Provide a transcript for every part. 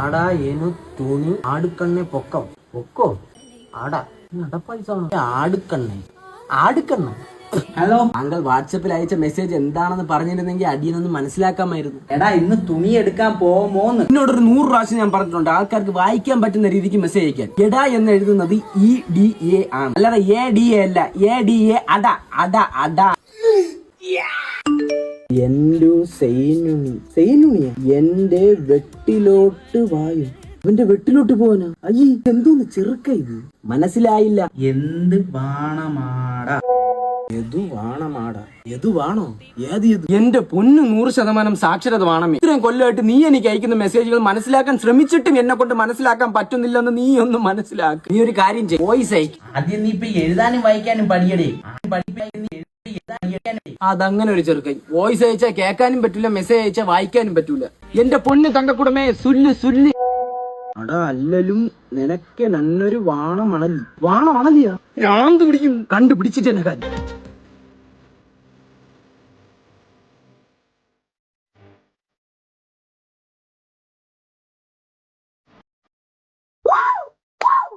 ആടാ എനു തുണി ആടുക്കണ്ണെ പൊക്കം. പൊക്കോ? ആടാ നടപ്പൈസ ആടുക്കണ്ണെ ആടുക്കണ്ണ ഹലോ. താങ്കൾ വാട്സപ്പിൽ അയച്ച മെസ്സേജ് എന്താണെന്ന് പറഞ്ഞിരുന്നെങ്കിൽ അടിയനൊന്ന് മനസ്സിലാക്കാമായിരുന്നു. എടാ ഇന്ന് തുണി എടുക്കാൻ പോമോന്ന് എന്നോടൊരു നൂറ് പ്രാവശ്യം ഞാൻ പറഞ്ഞിട്ടുണ്ട്. ആൾക്കാർക്ക് വായിക്കാൻ പറ്റുന്ന രീതിക്ക് മെസ്സേജ് അയക്കാൻ. എടാ എന്ന് എഴുതുന്നത് ഇ ഡി എ ആണ്. അല്ലാതെ എ ഡി എ അല്ല. എ ഡി എ അട അട അട. എന്റെ സെയിനുണി സെയിനുണിയ എന്റെ വെട്ടിലോട്ട് വായും. അവന്റെ വെട്ടിലോട്ട് പോവാനാ? അയ്യേ എന്തോന്ന് ചെറുക്ക ഇത്? മനസ്സിലായില്ല. എന്ത് ബാണമാടാ? എതു വാണമാടാ? എതു വാണോ? ഏത് എതു എന്റെ പൊന്ന് നൂറ് ശതമാനം സാക്ഷരത വേണം ഇത്രയും കൊല്ലമായിട്ട് നീ എനിക്ക് അയക്കുന്ന മെസ്സേജുകൾ മനസ്സിലാക്കാൻ ശ്രമിച്ചിട്ടും എന്നെ കൊണ്ട് മനസ്സിലാക്കാൻ പറ്റുന്നില്ലെന്ന് നീ ഒന്ന് മനസ്സിലാക്ക്. നീ ഒരു കാര്യം ചെയ്യും. വോയിസ് അയക്കും. ആദ്യം നീ ഇപ്പൊ എഴുതാനും വായിക്കാനും പഠിപ്പിക്കാൻ അതങ്ങനെ ഒരു ചെറുക്കൻ. വോയിസ് അയച്ചാൽ കേൾക്കാനും പറ്റൂല മെസ്സേജ് അയച്ചാൽ വായിക്കാനും പറ്റൂല. എന്റെ പൊണ്ണ് തങ്കക്കുടമേ സുല്ല് സുല്ല്. അടാ അല്ലലും നിനക്ക് നല്ലൊരു വാണമണൽ. വാണമണലിയാ? ഞാൻ പിടിക്കും? കണ്ടുപിടിച്ചിട്ട് എന്നെ കാര്യം.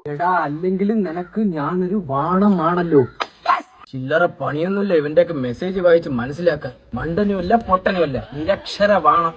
എടാ അല്ലെങ്കിലും നിനക്ക് ഞാനൊരു വാണമാണല്ലോ. ചില്ലറ പണിയൊന്നുമില്ല. ഇവന്റെയൊക്കെ മെസ്സേജ് വായിച്ച് മനസ്സിലാക്കാൻ. മണ്ടനുമല്ല പൊട്ടനുമല്ല നിരക്ഷര വാണം